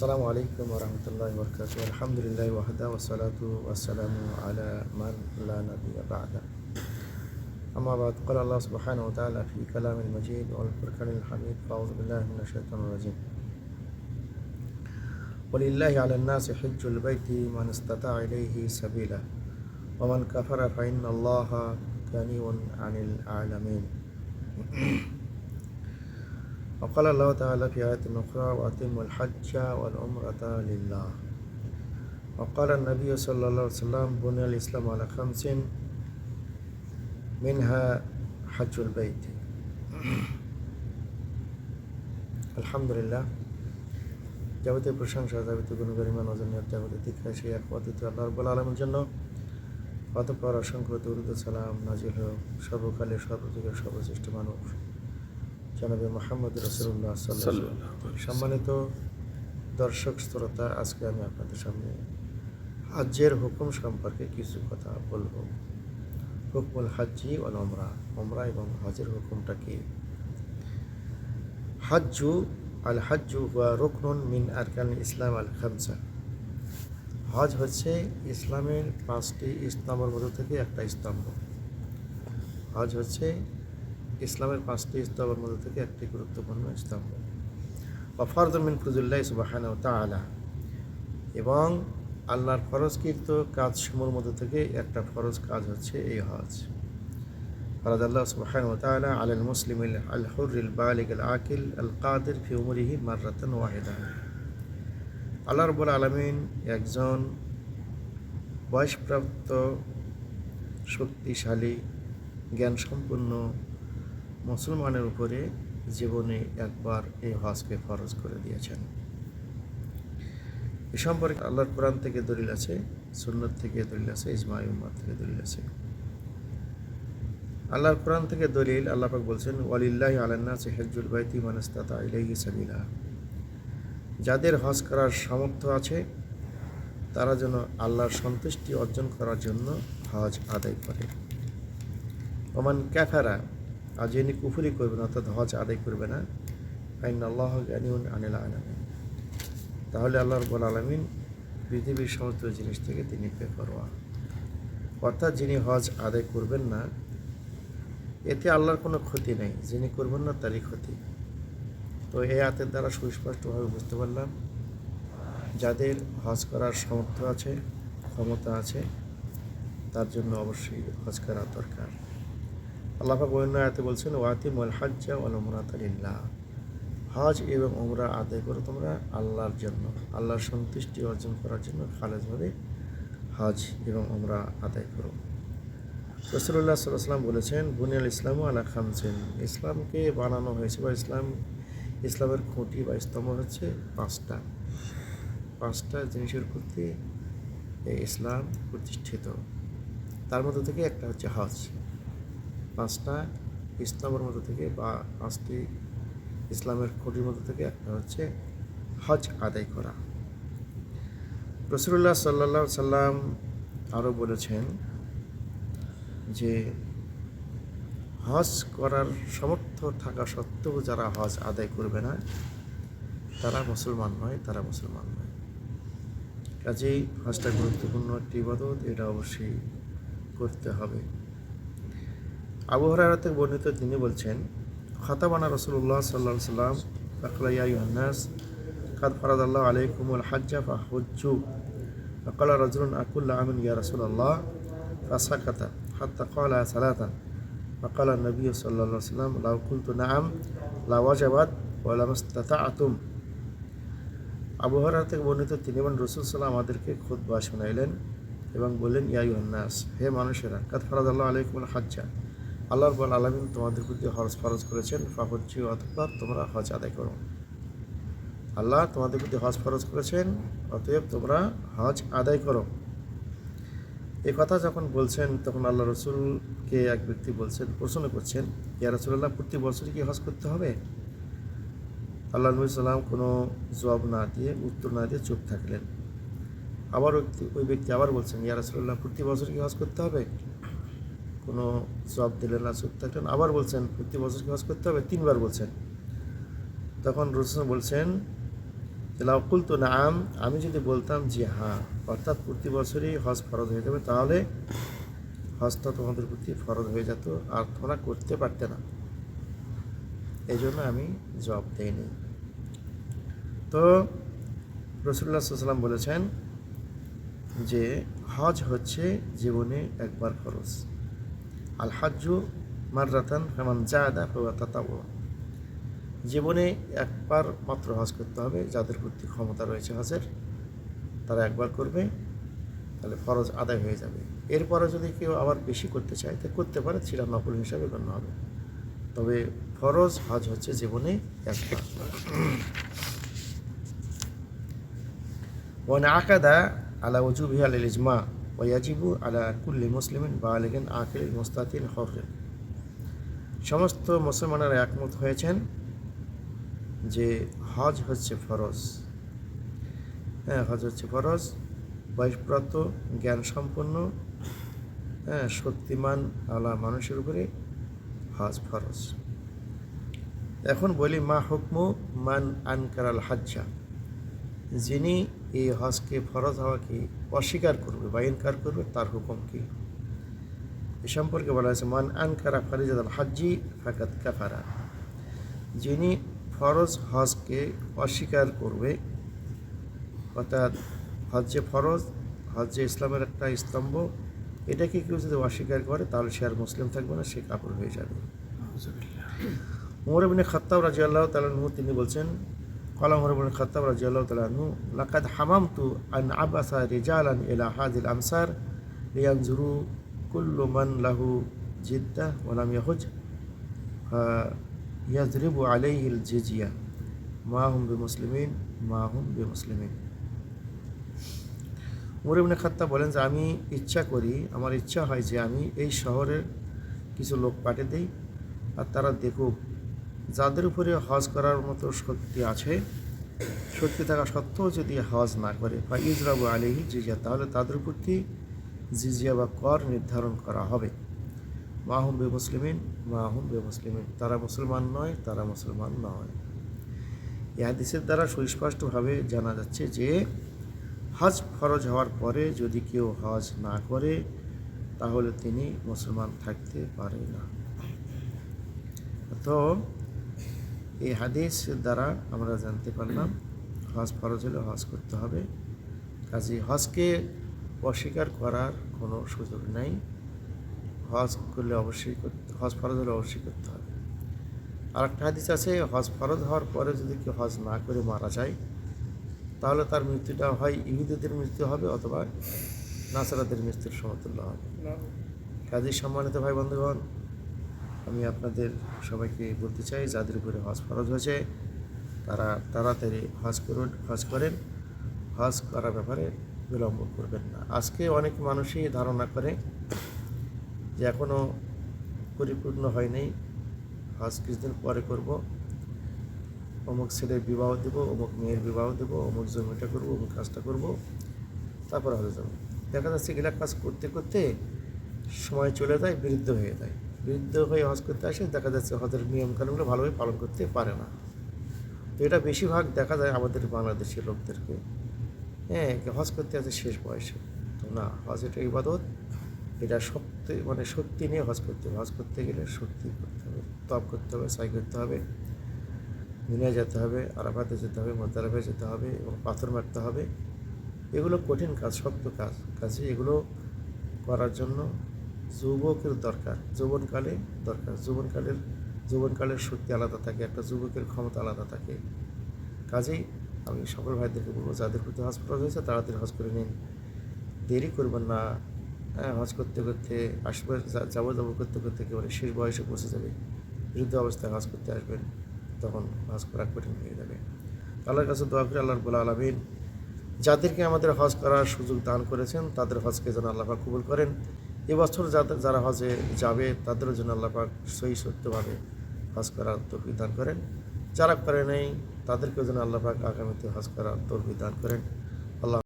السلام عليكم ورحمة الله وبركاته. الحمد لله وحده والصلاة والسلام على من لا نبي بعده. أما بعد قال الله سبحانه وتعالى في كلام المجيد والفرقان الحميد فأعوذ بالله من الشيطان الرجيم. ولله على الناس حج البيت من استطاع إليه سبيلا ومن كفر فإن الله غني عن العالمين. وقال الله تعالى في آية أخرى وأتموا الحج والعمرة لله وقال النبي صلى الله عليه وسلم بني الإسلام على خمس منها حج البيت الحمد لله যাবতীয় প্রশংসা যাবতীয় কোনো গরিমা নজনীয় যাবতীয় দীক্ষা সেই এক পদ্ধতি আল্লাহ রব্বুল আলমের জন্য অতঃপর অসংখ্য দরুদ সালাম নাজিল হোক সর্বকালে সর্বযুগের সর্বশ্রেষ্ঠ মানুষ জনাবে মোহাম্মদ রসুল্লাহ সাল্লাহ সম্মানিত দর্শক শ্রোতা আজকে আমি আপনাদের সামনে হাজ্যের হুকুম সম্পর্কে কিছু কথা বলব। হুকমুল হাজ্জি ও ওমরা ওমরা এবং হজের হুকুমটা কি? হাজ্জু আল হাজ্জু হুয়া রুকনুন মিন আরকান ইসলাম আল খামসা। হজ হচ্ছে ইসলামের পাঁচটি স্তম্ভের মধ্যে থেকে একটা স্তম্ভ। হজ হচ্ছে ইসলামের পাঁচটি স্তবের মধ্যে থেকে একটি গুরুত্বপূর্ণ স্তম্ভ। বা ফরদমিন ফজুল্লাহ সুবাহান তালা এবং আল্লাহর ফরজকৃত কাজ সমূহের মধ্যে থেকে একটা ফরজ কাজ হচ্ছে এই হজ। ফরাজ আল্লাহ সুবাহান তালা আল মুসলিম আল হরিল বালিক আল আকিল আল কাদের ফিউমরিহি মারাতন ওয়াহিদান আল্লাহ রবুল আলমিন একজন বয়সপ্রাপ্ত, শক্তিশালী জ্ঞান সম্পন্ন মুসলমানের উপরে জীবনে একবার এই হজকে ফরজ করে দিয়েছেন। এ সম্পর্কে আল্লাহর কোরআন থেকে দলিল আছে, সুন্নত থেকে দলিল আছে ইসমাই উম্মাদ থেকে দলিল আছে। আল্লাহর কোরআন থেকে দলিল আল্লাহ পাক বলছেন, ওয়ালিল্লাহ আলান্না হেজুল বাইতি মানস্তাতা ইলাইহি সাবিলা। যাদের হজ করার সামর্থ্য আছে, তারা যেন আল্লাহর সন্তুষ্টি অর্জন করার জন্য হজ আদায় করে। ওমান ক্যাফারা আর যিনি কুফুরি করবেন অর্থাৎ হজ আদায় করবে না আইন আল্লাহ জ্ঞানিউন আনিল আলামিন। তাহলে আল্লাহ রব্বুল আলমিন পৃথিবীর সমস্ত জিনিস থেকে তিনি বেপরোয়া। অর্থাৎ যিনি হজ আদায় করবেন না, এতে আল্লাহর কোনো ক্ষতি নেই। যিনি করবেন না, তারই ক্ষতি। তো এই হাতের দ্বারা সুস্পষ্টভাবে বুঝতে পারলাম, যাদের হজ করার সামর্থ্য আছে, ক্ষমতা আছে, তার জন্য অবশ্যই হজ করা দরকার। আল্লাহাক অন্য আয়াতে বলছেন ওয়াতিম ওয়াল হাজ্জা ওয়াল উমরাতালিল্লাহ হজ এবং উমরা আদায় করো তোমরা আল্লাহর জন্য, আল্লাহর সন্তুষ্টি অর্জন করার জন্য খালেজভাবে হজ এবং উমরা আদায় করো। রসুল্লাহ সাল্লাম বলেছেন, বুনিয়াল ইসলামও আলা খামসেন। ইসলামকে বানানো হয়েছে বা ইসলাম, ইসলামের খুঁটি বা স্তম্ভ হচ্ছে পাঁচটা। পাঁচটা জিনিসের প্রতি ইসলাম প্রতিষ্ঠিত। তার মধ্যে থেকে একটা হচ্ছে হজ। পাঁচটা ইসলামের মধ্যে থেকে বা পাঁচটি ইসলামের খুঁটির মধ্যে থেকে একটা হচ্ছে হজ আদায় করা। রসুল্লাহ সাল্লা সাল্লাম আরও বলেছেন যে হজ করার সামর্থ্য থাকা সত্ত্বেও যারা হজ আদায় করবে না, তারা মুসলমান নয়, তারা মুসলমান নয়। কাজেই হজটা গুরুত্বপূর্ণ একটি ইবাদত, এটা অবশ্যই করতে হবে। আবু হরারতে বর্ণিত তিনি বলছেন, খতাবানা রসুল্লাহ সাল্লাহ সাল্লাম ফাকলাইয়াস কাদ ফরাদ আল্লাহ আলাইকুমুল হাজ্জা ফাহজ্জু, ফকলা রজরুন আকুল্লা আমিন ইয়া রসুল্লাহ ফাসাকাতা হাত্তা কলা সালাতা ফকলা নবী সাল্লাহ সাল্লাম লাউকুলতু নাম লাওয়াজাবাদ ওয়ালামস্তাতা আতুম আবহাওয়ার থেকে বর্ণিত তিনি এবং রসুল সাল্লাম আমাদেরকে খোদ বা শোনাইলেন এবং বললেন ইয়াই হন্নাস হে মানুষেরা কাত ফরাদ আল্লাহ আলাইকুমুল হাজ্জা আল্লাহর বল আলমিন তোমাদের প্রতি হজ ফরজ করেছেন। ফাহজ্জি অথবা তোমরা হজ আদায় করো। আল্লাহ তোমাদের প্রতি হজ ফরজ করেছেন, অতএব তোমরা হজ আদায় করো। এই কথা যখন বলছেন, তখন আল্লাহ রসুলকে এক ব্যক্তি বলছেন, প্রশ্ন করছেন, ইয়া রসুল্লাহ প্রতি বছরই কি হজ করতে হবে? আল্লাহ নবী সাল্লাম কোনো জবাব না দিয়ে, উত্তর না দিয়ে চুপ থাকলেন। আবার ওই ব্যক্তি আবার বলছেন, ইয়া রসুল্লাহ প্রতি বছর কি হজ করতে হবে? কোনো জবাব দিলেন না, চুপ থাকলেন আবার বলছেন, প্রতি বছর কি হজ করতে হবে? তিনবার বলছেন। তখন রসুল বলছেন লাউকুল তো নাম আমি যদি বলতাম যে হ্যাঁ অর্থাৎ প্রতি বছরই হজ ফরজ হয়ে যাবে, তাহলে হজটা তোমাদের প্রতি ফরজ হয়ে যেত, আর তোমরা করতে পারতে না। এই জন্য আমি জবাব দেইনি। তো রসুল্লাহ সাল্লাম বলেছেন যে হজ হচ্ছে জীবনে একবার খরচ আল হাজ্জু মাররাতান হেমান জাদা ফেওয়াতা জীবনে একবার মাত্র হজ করতে হবে, যাদের প্রতি ক্ষমতা রয়েছে হজের, তারা একবার করবে, তাহলে ফরজ আদায় হয়ে যাবে। এরপরে যদি কেউ আবার বেশি করতে চায়, তা করতে পারে, সেটা নকল হিসাবে গণ্য হবে। তবে ফরজ হজ হচ্ছে জীবনে একবার। ওয়ান আকাদা আলা উজুবিহাল ইজমা। ওয়াজিবু আলা কুল্লি মুসলিমিন আলিগেন আখির মুস্তাতিল হফরিন সমস্ত মুসলমানেরা একমত হয়েছেন যে হজ হচ্ছে ফরজ। হ্যাঁ হজ হচ্ছে ফরজ। বয়সপ্রাপ্ত জ্ঞান সম্পন্ন হ্যাঁ শক্তিমান আলা মানুষের উপরে হজ ফরজ। এখন বলি মা হুকমু মান আনকারাল হাজ্জা। যিনি এই হজকে ফরজ হওয়াকে অস্বীকার করবে বা ইনকার করবে তার হুকুম কি? এ সম্পর্কে বলা হয়েছে মান আনকারা ফারিজাদ হাজ্জি ফাকাত কাফারা। যিনি ফরজ হজকে অস্বীকার করবে অর্থাৎ হজ যে ফরজ হজ যে ইসলামের একটা স্তম্ভ এটাকে কেউ যদি অস্বীকার করে তাহলে সে আর মুসলিম থাকবে না সে কাপড় হয়ে যাবে। উমর বিন খাত্তাব রাজি আল্লাহ তালু তিনি বলছেন قال عمر بن الخطاب رضي الله تعالى عنه لقد حممت أن أبعث رجالا إلى هذه الأمصار لينظروا كل من له جدة ولم يخج فيضرب عليه الجزية ما هم بمسلمين ما هم بمسلمين উমর ইবনে খাত্তাব বলেন যে আমি ইচ্ছা করি আমার ইচ্ছা হয় যে আমি এই শহরের কিছু লোক পাঠিয়ে দিই আর তারা দেখুক যাদের উপরে হজ করার মতো শক্তি আছে, শক্তি থাকা সত্ত্বেও যদি হজ না করে, বা ইজরাবু আলিহি জিজিয়া, তাহলে তাদের প্রতি জিজিয়া বা কর নির্ধারণ করা হবে। মাহুম বে মুসলিমিন মাহুম বে মুসলিমিন তারা মুসলমান নয়, তারা মুসলমান নয়। এই হাদিসের দ্বারা সুস্পষ্টভাবে জানা যাচ্ছে যে, হজ ফরজ হওয়ার পরে যদি কেউ হজ না করে, তাহলে তিনি মুসলমান থাকতে পারে না। তো এই হাদিস দ্বারা আমরা জানতে পারলাম হজ ফরজ হলে হজ করতে হবে। কাজে হজকে অস্বীকার করার কোনো সুযোগ নেই। হজ করলে অবশ্যই করতে হজ ফরজ হলে অবশ্যই করতে হবে। আর একটা হাদিস আছে হজ ফরজ হওয়ার পরে যদি কেউ হজ না করে মারা যায় তাহলে তার মৃত্যুটা হয় ইহুদিদের মৃত্যু হবে অথবা নাসারাদের মৃত্যুর সমতুল্য হবে। কাজী সম্মানিত ভাই বন্ধুগণ আমি আপনাদের সবাইকে বলতে চাই, যাদের উপরে হজ ফরজ হয়েছে, তারা তাড়াতাড়ি হজ করুন, হজ করেন। হজ করার ব্যাপারে বিলম্ব করবেন না। আজকে অনেক মানুষই ধারণা করে যে এখনও পরিপূর্ণ হয়নি। হজ কিছুদিন পরে করব। অমুক ছেলের বিবাহ দেব, অমুক মেয়ের বিবাহ দেব, অমুক জমিটা করব, অমুক কাজটা করব, তারপর হজে যাব। দেখা যাচ্ছে এগুলা কাজ করতে করতে সময় চলে যায় বৃদ্ধ হয়ে যায়। বৃদ্ধ হয়ে হজ করতে আসে দেখা যাচ্ছে হজের নিয়মকানুনগুলো ভালোভাবে পালন করতে পারে না। তো এটা বেশিরভাগ দেখা যায় আমাদের বাংলাদেশের লোকদেরকে। হ্যাঁ হজ করতে আছে শেষ বয়সে। তো না, হজ এটা ইবাদত। এটা শক্তি মানে শক্তি নিয়ে হজ করতে হবে। হজ করতে গেলে শক্তি করতে হবে। তপ করতে হবে, সাই করতে হবে। মিনিয়া যেতে হবে, আরাফাতে যেতে হবে মোদ্দারাফে যেতে হবে এবং পাথর মারতে হবে। এগুলো কঠিন কাজ, শক্ত কাজ। কাজে এগুলো করার জন্য যুবকের দরকার, যৌবনকালে দরকার। যৌবনকালের যৌবনকালের শক্তি আলাদা থাকে, একটা যুবকের ক্ষমতা আলাদা থাকে। কাজেই আমি সকল ভাইদেরকে বলব, যাদের প্রতি হজ ফরজ হয়েছে তাড়াতাড়ি হজ করে নিন। দেরি করবেন না। হ্যাঁ হজ করতে করতে আশেপাশে যাব যাব করতে করতে একেবারে শেষ বয়সে পৌঁছে যাবে। বৃদ্ধ অবস্থায় হজ করতে আসবেন, তখন হজ করা কঠিন হয়ে যাবে। আল্লাহর কাছে দোয়া করে আল্লাহর বলা আলামিন যাদেরকে আমাদের হজ করার সুযোগ দান করেছেন, তাদের হজকে যেন আল্লাহ কবুল করেন। এবছর যারা হজে যাবে, তাদের জন্য আল্লাপাক সহি সত্যভাবে হজ করার তৌফিক দান করেন। যারা করে নেই, তাদেরকেও যেন আল্লাহ পাক আগামীতে হজ করার তৌফিক দান করেন।